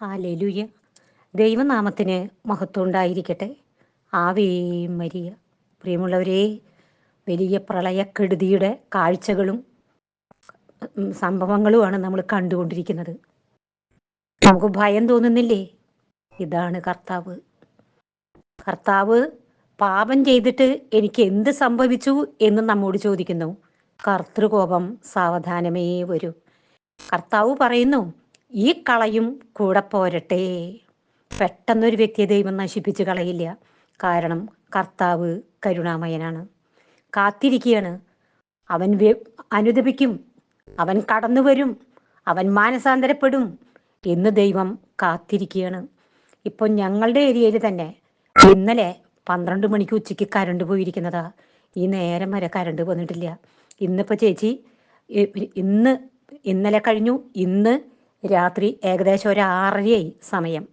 Hallelujah. ദൈവനാമത്തിന് മഹത്വം ഉണ്ടായിരിക്കട്ടെ ആവേ മരിയ. പ്രിയമുള്ളവരെ വലിയ പ്രളയക്കെടുതിയുടെ കാഴ്ചകളും സംഭവങ്ങളുമാണ് നമ്മൾ കണ്ടുകൊണ്ടിരിക്കുന്നത്. നമുക്ക് ഭയം തോന്നുന്നില്ലേ? ഇതാണ് കർത്താവ്. കർത്താവ് പാപം ചെയ്തിട്ട് എനിക്ക് എന്ത് സംഭവിച്ചു എന്ന് നമ്മോട് ചോദിക്കുന്നു. കർത്തൃകോപം സാവധാനമേ വരൂ. കർത്താവ് പറയുന്നു ഈ കളയും കൂടെ പോരട്ടെ. പെട്ടെന്നൊരു വ്യക്തിയെ ദൈവം നശിപ്പിച്ച് കളയില്ല. കാരണം കർത്താവ് കരുണാമയനാണ്. കാത്തിരിക്കുകയാണ് അവൻ അനുദപിക്കും. അവൻ കടന്നു വരും. അവൻ മാനസാന്തരപ്പെടും എന്ന് ദൈവം കാത്തിരിക്കുകയാണ് ഇപ്പോൾ ഞങ്ങളുടെ ഏരിയയിൽ തന്നെ ഇന്നലെ പന്ത്രണ്ട് മണിക്ക് ഉച്ചയ്ക്ക് കരണ്ട് പോയിരിക്കുന്നതാ. ഈ നേരം വരെ കരണ്ട് വന്നിട്ടില്ല. ഇന്നിപ്പോൾ ചേച്ചി ഇന്ന് ഇന്നലെ കഴിഞ്ഞു. ഇന്ന് രാത്രി ഏകദേശം ഒരു ആറരയായി സമയം.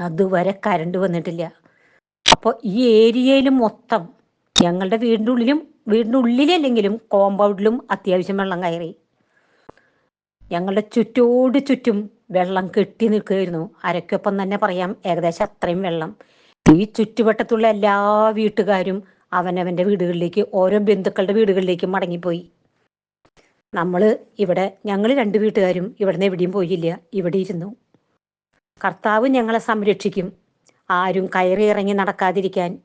അതുവരെ കരണ്ട് വന്നിട്ടില്ല. അപ്പോൾ ഈ ഏരിയയിൽ മൊത്തം ഞങ്ങളുടെ വീടിന്റെ ഉള്ളിലും വീടിന്റെ ഉള്ളിലല്ലെങ്കിലും കോമ്പൗണ്ടിലും അത്യാവശ്യം വെള്ളം കയറി. ഞങ്ങളുടെ ചുറ്റോട് ചുറ്റും വെള്ളം കെട്ടി നിൽക്കുകയായിരുന്നു. അരയ്ക്കൊപ്പം തന്നെ പറയാം ഏകദേശം അത്രയും വെള്ളം. ഈ ചുറ്റുവട്ടത്തുള്ള എല്ലാ വീട്ടുകാരും അവനവന്റെ വീടുകളിലേക്ക് ഓരോ ബന്ധുക്കളുടെ വീടുകളിലേക്കും മടങ്ങിപ്പോയി. നമ്മൾ ഇവിടെ ഞങ്ങൾ രണ്ട് വീട്ടുകാരും ഇവിടുന്ന് എവിടെയും പോയില്ല. ഇവിടെ ഇരുന്നു. കർത്താവ് ഞങ്ങളെ സംരക്ഷിക്കും. ആരും കയറി ഇറങ്ങി നടക്കാതിരിക്കാൻ.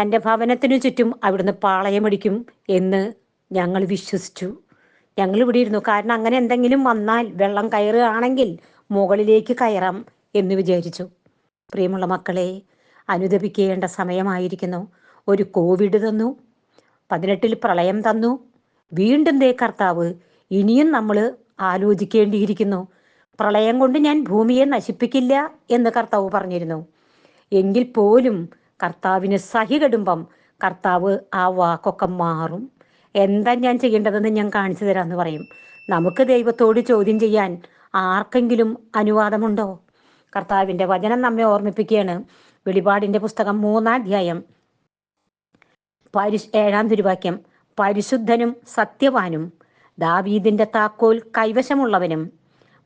തന്റെ ഭവനത്തിനു ചുറ്റും അവിടുന്ന് പാളയമടിക്കും എന്ന് ഞങ്ങൾ വിശ്വസിച്ചു. ഞങ്ങൾ ഇവിടെ ഇരുന്നു. കാരണം അങ്ങനെ എന്തെങ്കിലും വന്നാൽ വെള്ളം കയറുകയാണെങ്കിൽ മുകളിലേക്ക് കയറാം എന്ന് വിചാരിച്ചു. പ്രിയമുള്ള മക്കളെ അനുദപിക്കേണ്ട സമയമായിരിക്കുന്നു. ഒരു കോവിഡ് തന്നു. പതിനെട്ടിൽ പ്രളയം തന്നു. വീണ്ടും ദേ കർത്താവ് ഇനിയും നമ്മൾ ആലോചിക്കേണ്ടിയിരിക്കുന്നു. പ്രളയം കൊണ്ട് ഞാൻ ഭൂമിയെ നശിപ്പിക്കില്ല എന്ന് കർത്താവ് പറഞ്ഞിരുന്നു. എങ്കിൽ പോലും കർത്താവിന് സഹി കെടുമ്പം കർത്താവ് ആ വാക്കൊക്കെ മാറും. എന്താ ഞാൻ ചെയ്യേണ്ടതെന്ന് ഞാൻ കാണിച്ചു തരാമെന്ന് പറയും. നമുക്ക് ദൈവത്തോട് ചോദ്യം ചെയ്യാൻ ആർക്കെങ്കിലും അനുവാദമുണ്ടോ? കർത്താവിന്റെ വചനം നമ്മെ ഓർമ്മിപ്പിക്കുകയാണ്. വെളിപാടിന്റെ പുസ്തകം മൂന്നാം അധ്യായം. പരിശ് ഏഴാം തിരുവാക്യം. പരിശുദ്ധനും സത്യവാനും ദാവീദിന്റെ താക്കോൽ കൈവശമുള്ളവനും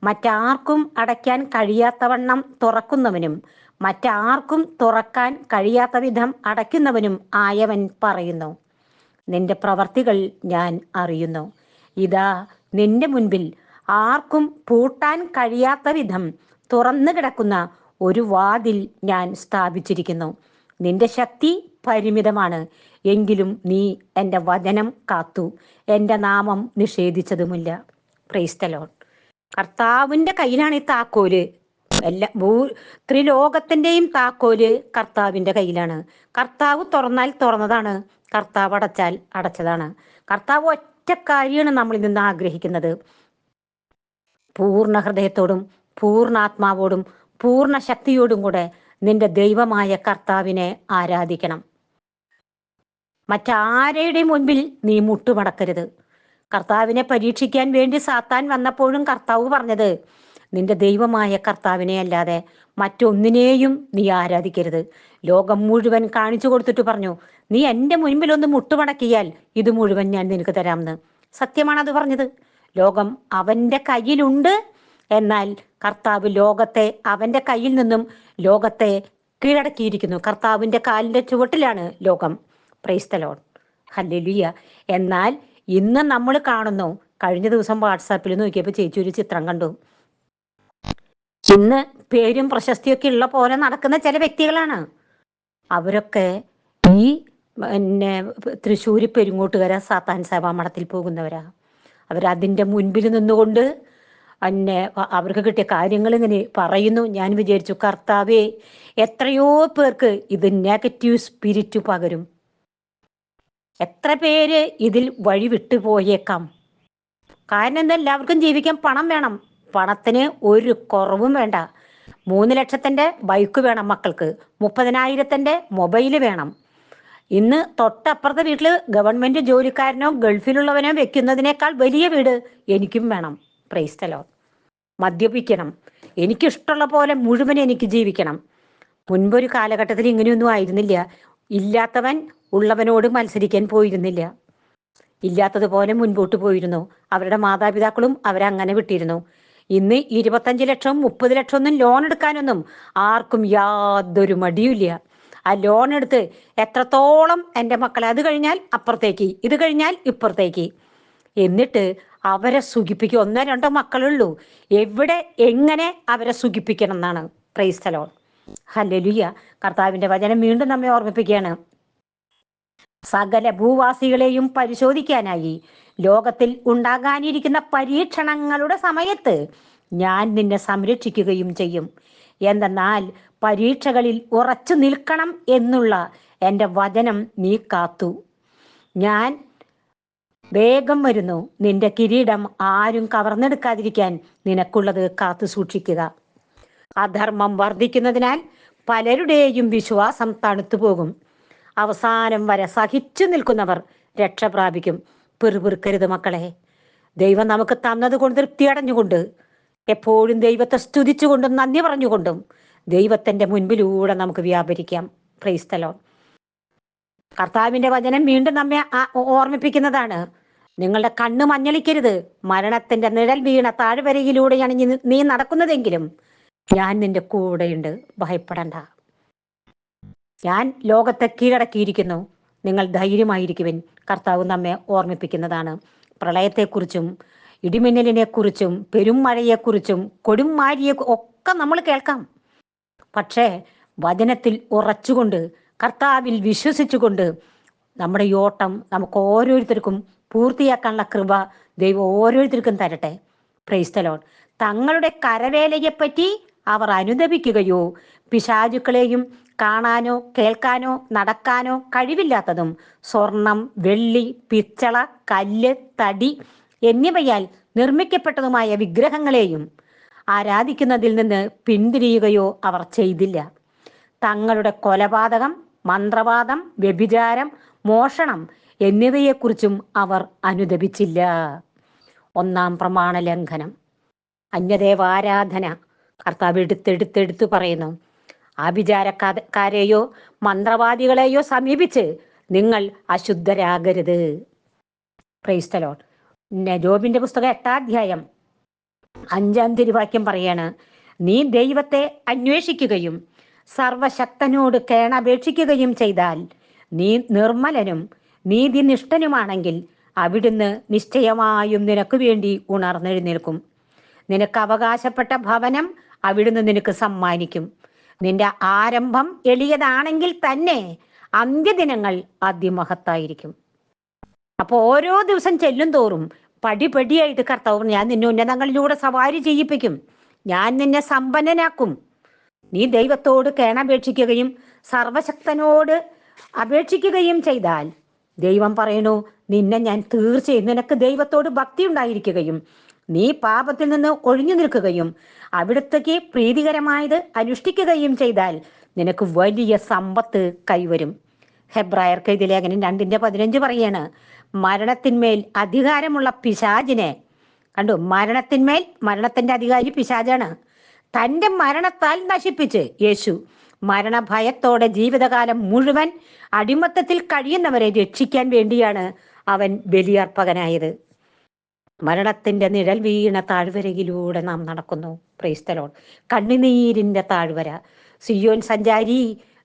മറ്റാർക്കും അടയ്ക്കാൻ കഴിയാത്തവണ്ണം തുറക്കുന്നവനും മറ്റാർക്കും തുറക്കാൻ കഴിയാത്ത വിധം അടയ്ക്കുന്നവനും ആയവൻ പറയുന്നു. നിന്റെ പ്രവർത്തികൾ ഞാൻ അറിയുന്നു. ഇതാ നിന്റെ മുൻപിൽ ആർക്കും പൂട്ടാൻ കഴിയാത്ത വിധം തുറന്നു കിടക്കുന്ന ഒരു വാതിൽ ഞാൻ സ്ഥാപിച്ചിരിക്കുന്നു. നിന്റെ ശക്തി പരിമിതമാണ്. എങ്കിലും നീ എന്റെ വചനം കാത്തു. എന്റെ നാമം നിഷേധിച്ചതുമില്ല. പ്രൈസ്തലോൺ കർത്താവിന്റെ കയ്യിലാണ് ഈ താക്കോൽ. എല്ലാ ഭൂ ത്രിലോകത്തിന്റെയും താക്കോൽ കർത്താവിന്റെ കയ്യിലാണ്. കർത്താവ് തുറന്നാൽ തുറന്നതാണ്. കർത്താവ് അടച്ചാൽ അടച്ചതാണ്. കർത്താവ് ഒറ്റ കാര്യമാണ് നമ്മളിൽ നിന്ന് ആഗ്രഹിക്കുന്നത്. പൂർണ ഹൃദയത്തോടും പൂർണാത്മാവോടും പൂർണ ശക്തിയോടും കൂടെ നിന്റെ ദൈവമായ കർത്താവിനെ ആരാധിക്കണം. മറ്റാരുടെയും മുൻപിൽ നീ മുട്ടുമടക്കരുത്. കർത്താവിനെ പരീക്ഷിക്കാൻ വേണ്ടി സാത്താൻ വന്നപ്പോഴും കർത്താവ് പറഞ്ഞത് നിന്റെ ദൈവമായ കർത്താവിനെ അല്ലാതെ മറ്റൊന്നിനെയും നീ ആരാധിക്കരുത്. ലോകം മുഴുവൻ കാണിച്ചു കൊടുത്തിട്ട് പറഞ്ഞു നീ എന്റെ മുൻപിൽ ഒന്ന് മുട്ടുമടക്കിയാൽ ഇത് മുഴുവൻ ഞാൻ നിനക്ക് തരാമെന്ന്. സത്യമാണ് അത് പറഞ്ഞത്. ലോകം അവന്റെ കയ്യിലുണ്ട്. എന്നാൽ കർത്താവ് ലോകത്തെ അവന്റെ കയ്യിൽ നിന്നും ലോകത്തെ കീഴടക്കിയിരിക്കുന്നു. കർത്താവിന്റെ കാലിന്റെ ചുവട്ടിലാണ് ലോകം. പ്രൈസ്തലോൺ ഹല്ലേലൂയ എന്നാൽ ഇന്ന് നമ്മൾ കാണുന്നു. കഴിഞ്ഞ ദിവസം വാട്സാപ്പിൽ നോക്കിയപ്പോൾ ചേച്ചി ഒരു ചിത്രം കണ്ടു. ഇന്ന് പേരും പ്രശസ്തിയൊക്കെ ഉള്ള പോലെ നടക്കുന്ന ചില വ്യക്തികളാണ്. അവരൊക്കെ ഈ പിന്നെ തൃശ്ശൂർ പെരുങ്ങോട്ടുകര സാത്താൻ സഭാ മഠത്തിൽ പോകുന്നവരാ. അവരതിന്റെ മുൻപിൽ നിന്നുകൊണ്ട് പിന്നെ അവർക്ക് കിട്ടിയ കാര്യങ്ങൾ ഇങ്ങനെ പറയുന്നു. ഞാൻ വിചാരിച്ചു കർത്താവേ എത്രയോ പേർക്ക് ഇത് നെഗറ്റീവ് സ്പിരിറ്റ് പകരും. എത്ര പേര് ഇതിൽ വഴി വിട്ടുപോയേക്കാം കാരണം എന്താ? എല്ലാവർക്കും ജീവിക്കാൻ പണം വേണം. പണത്തിന് ഒരു കുറവും വേണ്ട. മൂന്ന് ലക്ഷത്തിന്റെ ബൈക്ക് വേണം മക്കൾക്ക്. മുപ്പതിനായിരത്തിന്റെ മൊബൈൽ വേണം. ഇന്ന് തൊട്ടപ്പുറത്തെ വീട്ടിൽ ഗവൺമെന്റ് ജോലിക്കാരനോ ഗൾഫിലുള്ളവനോ വെക്കുന്നതിനേക്കാൾ വലിയ വീട് എനിക്കും വേണം. പ്രൈസ്തലോ മദ്യപിക്കണം. എനിക്കിഷ്ടമുള്ള പോലെ മുഴുവൻ എനിക്ക് ജീവിക്കണം. മുൻപൊരു കാലഘട്ടത്തിൽ ഇങ്ങനെയൊന്നും ആയിരുന്നില്ല. ഇല്ലാത്തവൻ ഉള്ളവനോട് മത്സരിക്കാൻ പോയിരുന്നില്ല. ഇല്ലാത്തതുപോലെ മുൻപോട്ട് പോയിരുന്നു. അവരുടെ മാതാപിതാക്കളും അവരങ്ങനെ വിട്ടിരുന്നു. ഇന്ന് ഇരുപത്തഞ്ച് ലക്ഷം മുപ്പത് ലക്ഷം ഒന്നും ലോൺ എടുക്കാനൊന്നും ആർക്കും യാതൊരു മടിയുമില്ല. ആ ലോൺ എടുത്ത് എത്രത്തോളം എന്റെ മക്കളെ അത് കഴിഞ്ഞാൽ അപ്പുറത്തേക്ക് ഇത് കഴിഞ്ഞാൽ ഇപ്പുറത്തേക്ക്. എന്നിട്ട് അവരെ സുഖിപ്പിക്കും ഒന്നോ രണ്ടോ മക്കളുള്ളൂ. എവിടെ എങ്ങനെ അവരെ സുഖിപ്പിക്കണം എന്നാണ്. ക്രൈസ്തലോൺ ഹലലുയ്യ കർത്താവിന്റെ വചനം വീണ്ടും നമ്മെ ഓർമ്മിപ്പിക്കുകയാണ്. സകല ഭൂവാസികളെയും പരിശോധിക്കാനായി. ലോകത്തിൽ ഉണ്ടാകാനിരിക്കുന്ന പരീക്ഷണങ്ങളുടെ സമയത്ത് ഞാൻ നിന്നെ സംരക്ഷിക്കുകയും ചെയ്യും. എന്തെന്നാൽ പരീക്ഷകളിൽ ഉറച്ചു നിൽക്കണം എന്നുള്ള എന്റെ വചനം നീ കാത്തു. ഞാൻ വേഗം വരുന്നു. നിന്റെ കിരീടം ആരും കവർന്നെടുക്കാതിരിക്കാൻ നിനക്കുള്ളത് കാത്തു സൂക്ഷിക്കുക. അധർമ്മം വർദ്ധിക്കുന്നതിനാൽ പലരുടെയും വിശ്വാസം തണുത്തു പോകും അവസാനം വരെ സഹിച്ചു നിൽക്കുന്നവർ രക്ഷ പ്രാപിക്കും. പെറുപെറുക്കരുത് മക്കളെ. ദൈവം നമുക്ക് തന്നത് കൊണ്ട് തൃപ്തിയടഞ്ഞുകൊണ്ട് എപ്പോഴും ദൈവത്തെ സ്തുതിച്ചുകൊണ്ടും നന്ദി പറഞ്ഞുകൊണ്ടും ദൈവത്തിന്റെ മുൻപിലൂടെ നമുക്ക് വ്യാപരിക്കാം. ക്രൈസ്തലോ കർത്താവിന്റെ വചനം വീണ്ടും നമ്മെ ഓർമ്മിപ്പിക്കുന്നതാണ്. നിങ്ങളുടെ കണ്ണ് മഞ്ഞളിക്കരുത്. മരണത്തിന്റെ നിഴൽ വീണ താഴ്വരയിലൂടെയാണ് നീ നടക്കുന്നതെങ്കിലും ഞാൻ നിന്റെ കൂടെയുണ്ട്. ഭയപ്പെടണ്ട. ഞാൻ ലോകത്തെ കീഴടക്കിയിരിക്കുന്നു. നിങ്ങൾ ധൈര്യമായിരിക്കുവിൻ. കർത്താവ് നമ്മെ ഓർമ്മിപ്പിക്കുന്നതാണ്. പ്രളയത്തെക്കുറിച്ചും ഇടിമിന്നലിനെക്കുറിച്ചും പെരുമഴയെക്കുറിച്ചും കൊടുംമാരിയെ ഒക്കെ നമ്മൾ കേൾക്കാം. പക്ഷേ വചനത്തിൽ ഉറച്ചുകൊണ്ട് കർത്താവിൽ വിശ്വസിച്ചുകൊണ്ട് നമ്മുടെ യോട്ടം നമുക്ക് ഓരോരുത്തർക്കും പൂർത്തിയാക്കാനുള്ള കൃപ ദൈവം ഓരോരുത്തർക്കും തരട്ടെ. പ്രൈസ്തലോൺ തങ്ങളുടെ കരവേലയെപ്പറ്റി അവർ അനുദപിക്കുകയോ പിശാചുക്കളെയും കാണാനോ കേൾക്കാനോ നടക്കാനോ കഴിവില്ലാത്തതും സ്വർണം വെള്ളി പിച്ചള കല്ല് തടി എന്നിവയാൽ നിർമ്മിക്കപ്പെട്ടതുമായ വിഗ്രഹങ്ങളെയും ആരാധിക്കുന്നതിൽ നിന്ന് പിന്തിരിയുകയോ അവർ ചെയ്തില്ല. തങ്ങളുടെ കൊലപാതകം മന്ത്രവാദം വ്യഭിചാരം മോഷണം എന്നിവയെക്കുറിച്ചും അവർ അനുദപിച്ചില്ല. ഒന്നാം പ്രമാണ ലംഘനം അന്യദേവാരാധന. കർത്താവ് എടുത്തെടുത്തെടുത്ത് പറയുന്നു ആഭിചാരക്കാരെയോ മന്ത്രവാദികളെയോ സമീപിച്ച് നിങ്ങൾ അശുദ്ധരാകരുത്. ക്രൈസ്തലോൺ നജോബിന്റെ ജോബിന്റെ പുസ്തകം എട്ടാധ്യായം അഞ്ചാം തിരുവാക്യം പറയാണ് നീ ദൈവത്തെ അന്വേഷിക്കുകയും സർവശക്തനോട് കേണപേക്ഷിക്കുകയും ചെയ്താൽ നീ നിർമ്മലനും നീതിനിഷ്ഠനുമാണെങ്കിൽ അവിടുന്ന് നിശ്ചയമായും നിനക്ക് വേണ്ടി ഉണർന്നെഴുന്നേൽക്കും. നിനക്ക് അവകാശപ്പെട്ട ഭവനം അവിടുന്ന് നിനക്ക് സമ്മാനിക്കും. നിന്റെ ആരംഭം എളിയതാണെങ്കിൽ തന്നെ അന്ത്യദിനങ്ങൾ അതിമഹത്തായിരിക്കും. അപ്പൊ ഓരോ ദിവസം ചെല്ലും തോറും പടിപടിയായിട്ട് കർത്താവ് ഞാൻ നിന്നെ ഉന്നതങ്ങളിലൂടെ സവാരി ചെയ്യിപ്പിക്കും. ഞാൻ നിന്നെ സമ്പന്നനാക്കും. നീ ദൈവത്തോട് കേണപേക്ഷിക്കുകയും സർവശക്തനോട് അപേക്ഷിക്കുകയും ചെയ്താൽ ദൈവം പറയണു നിന്നെ ഞാൻ തീർച്ചയായും നിനക്ക് ദൈവത്തോട് ഭക്തി ഉണ്ടായിരിക്കുകയും നീ പാപത്തിൽ നിന്ന് ഒഴിഞ്ഞു നിൽക്കുകയും അവിടത്തേക്ക് പ്രീതികരമായത് അനുഷ്ഠിക്കുകയും ചെയ്താൽ നിനക്ക് വലിയ സമ്പത്ത് കൈവരും. ഹെബ്രായർക്ക് ഇതിലെ അങ്ങനെ രണ്ടിന്റെ പതിനഞ്ച് പറയാണ് മരണത്തിന്മേൽ അധികാരമുള്ള പിശാചിനെ കണ്ടു? മരണത്തിന്മേൽ മരണത്തിന്റെ അധികാരി പിശാചാണ്. തന്റെ മരണത്താൽ നശിപ്പിച്ച് യേശു മരണഭയത്തോടെ ജീവിതകാലം മുഴുവൻ അടിമത്തത്തിൽ കഴിയുന്നവരെ രക്ഷിക്കാൻ വേണ്ടിയാണ് അവൻ ബലിയർപ്പകനായത്. മരണത്തിന്റെ നിഴൽ വീണ താഴ്വരയിലൂടെ നാം നടക്കുന്നു. പ്രീസ്തലോൺ കണ്ണുനീരിന്റെ താഴ്വര. സിയോൻ സഞ്ചാരി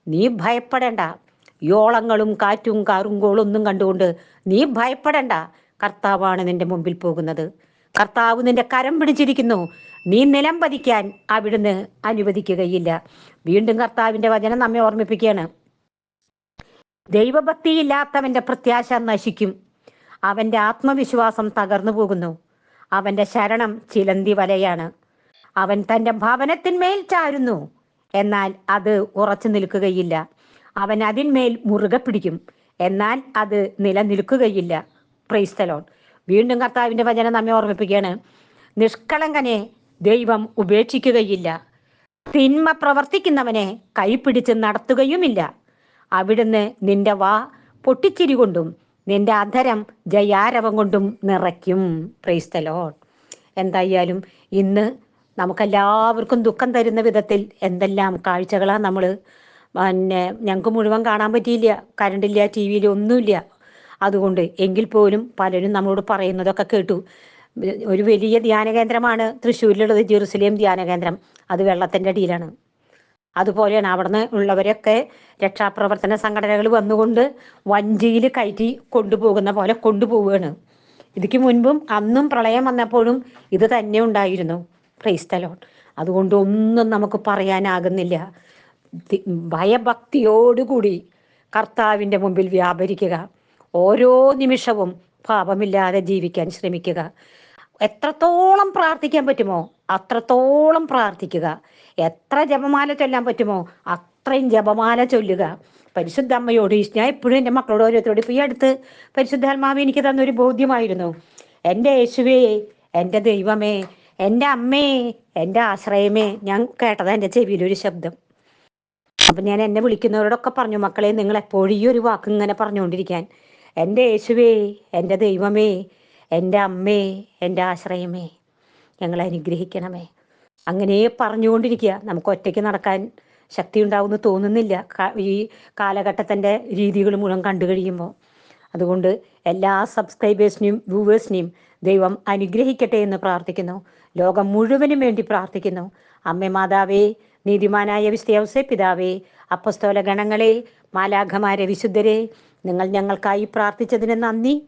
നീ ഭയപ്പെടേണ്ട. യോളങ്ങളും കാറ്റും കാറുങ്കോളൊന്നും കണ്ടുകൊണ്ട് നീ ഭയപ്പെടേണ്ട. കർത്താവാണ് നിന്റെ മുമ്പിൽ പോകുന്നത്. കർത്താവ് നിന്റെ കരം പിടിച്ചിരിക്കുന്നു. നീ നിലം പതിക്കാൻ അവിടുന്ന് അനുവദിക്കുകയില്ല. വീണ്ടും കർത്താവിന്റെ വചനം നമ്മെ ഓർമ്മിപ്പിക്കുകയാണ്. ദൈവഭക്തിയില്ലാത്തവന്റെ പ്രത്യാശ നശിക്കും. അവന്റെ ആത്മവിശ്വാസം തകർന്നു പോകുന്നു. അവന്റെ ശരണം ചിലന്തി വലയാണ്. അവൻ തന്റെ ഭവനത്തിന്മേൽ ചാരുന്നു. എന്നാൽ അത് ഉറച്ചു നിൽക്കുകയില്ല. അവൻ അതിന്മേൽ മുറുകെ പിടിക്കും. എന്നാൽ അത് നിലനിൽക്കുകയില്ല. പ്രൈസ്തലോൺ വീണ്ടും കർത്താവിന്റെ വചനം നമ്മെ ഓർമ്മിപ്പിക്കുകയാണ്. നിഷ്കളങ്കനെ ദൈവം ഉപേക്ഷിക്കുകയില്ല. തിന്മ പ്രവർത്തിക്കുന്നവനെ കൈപ്പിടിച്ച് നടത്തുകയുമില്ല. അവിടുന്ന് നിന്റെ വാ പൊട്ടിച്ചിരി കൊണ്ടും നിന്റെ അധരം ജയാരവം കൊണ്ടും നിറയ്ക്കും. പ്രൈസ്തലോ എന്തായാലും ഇന്ന് നമുക്കെല്ലാവർക്കും ദുഃഖം തരുന്ന വിധത്തിൽ എന്തെല്ലാം കാഴ്ചകളാണ് നമ്മൾ പിന്നെ ഞങ്ങൾക്ക് മുഴുവൻ കാണാൻ പറ്റിയില്ല. കരണ്ടില്ല ടി വിയിൽ ഒന്നുമില്ല. അതുകൊണ്ട് എങ്കിൽ പോലും പലരും നമ്മളോട് പറയുന്നതൊക്കെ കേട്ടു. ഒരു വലിയ ധ്യാന കേന്ദ്രമാണ് തൃശ്ശൂരിലുള്ളത് ജെറുസലേം ധ്യാന കേന്ദ്രം അത് വെള്ളത്തിന്റെ അടിയിലാണ്. അതുപോലെയാണ് അവിടുന്ന് ഉള്ളവരൊക്കെ രക്ഷാപ്രവർത്തന സംഘടനകൾ വന്നുകൊണ്ട് വഞ്ചിയിൽ കയറ്റി കൊണ്ടുപോകുന്ന പോലെ കൊണ്ടുപോവുകയാണ്. ഇതിക്ക് മുൻപും അന്നും പ്രളയം വന്നപ്പോഴും ഇത് തന്നെ ഉണ്ടായിരുന്നു. ക്രൈസ്തലോൺ അതുകൊണ്ട് ഒന്നും നമുക്ക് പറയാനാകുന്നില്ല. ഭയഭക്തിയോടുകൂടി കർത്താവിന്റെ മുമ്പിൽ വ്യാപരിക്കുക. ഓരോ നിമിഷവും പാപമില്ലാതെ ജീവിക്കാൻ ശ്രമിക്കുക. എത്രത്തോളം പ്രാർത്ഥിക്കാൻ പറ്റുമോ അത്രത്തോളം പ്രാർത്ഥിക്കുക. എത്ര ജപമാല ചൊല്ലാൻ പറ്റുമോ അത്രയും ജപമാല ചൊല്ലുക. പരിശുദ്ധ അമ്മയോട് ഞാൻ എപ്പോഴും എന്റെ മക്കളോട് ഓരോരുത്തരോട് ഇപ്പോൾ ഈ അടുത്ത് പരിശുദ്ധാത്മാവ് എനിക്ക് തന്നൊരു ബോധ്യമായിരുന്നു. എന്റെ യേശുവേ എന്റെ ദൈവമേ എന്റെ അമ്മേ എന്റെ ആശ്രയമേ ഞാൻ കേട്ടത് എന്റെ ചെവിയിലൊരു ശബ്ദം. അപ്പം ഞാൻ എന്നെ വിളിക്കുന്നവരോടൊക്കെ പറഞ്ഞു മക്കളെ നിങ്ങൾ എപ്പോഴും ഈ ഒരു വാക്ക് ഇങ്ങനെ പറഞ്ഞുകൊണ്ടിരിക്കാൻ. എന്റെ യേശുവേ എന്റെ ദൈവമേ എന്റെ അമ്മേ എന്റെ ആശ്രയമേ ഞങ്ങളെ അനുഗ്രഹിക്കണമേ. അങ്ങനെ പറഞ്ഞുകൊണ്ടിരിക്കുക. നമുക്ക് ഒറ്റയ്ക്ക് നടക്കാൻ ശക്തി ഉണ്ടാവുമെന്ന് തോന്നുന്നില്ല ഈ കാലഘട്ടത്തിന്റെ രീതികൾ മുഴുവൻ കണ്ടു കഴിയുമ്പോൾ. അതുകൊണ്ട് എല്ലാ സബ്സ്ക്രൈബേഴ്സിനെയും വ്യൂവേഴ്സിനെയും ദൈവം അനുഗ്രഹിക്കട്ടെ എന്ന് പ്രാർത്ഥിക്കുന്നു. ലോകം മുഴുവനും വേണ്ടി പ്രാർത്ഥിക്കുന്നു. അമ്മ മാതാവേ നീതിമാനായ വിസ്തയവസെ പിതാവേ അപ്പസ്തോല ഗണങ്ങളെ മാലാഖമാരെ വിശുദ്ധരെ നിങ്ങൾ ഞങ്ങൾക്കായി പ്രാർത്ഥിച്ചതിന് നന്ദി.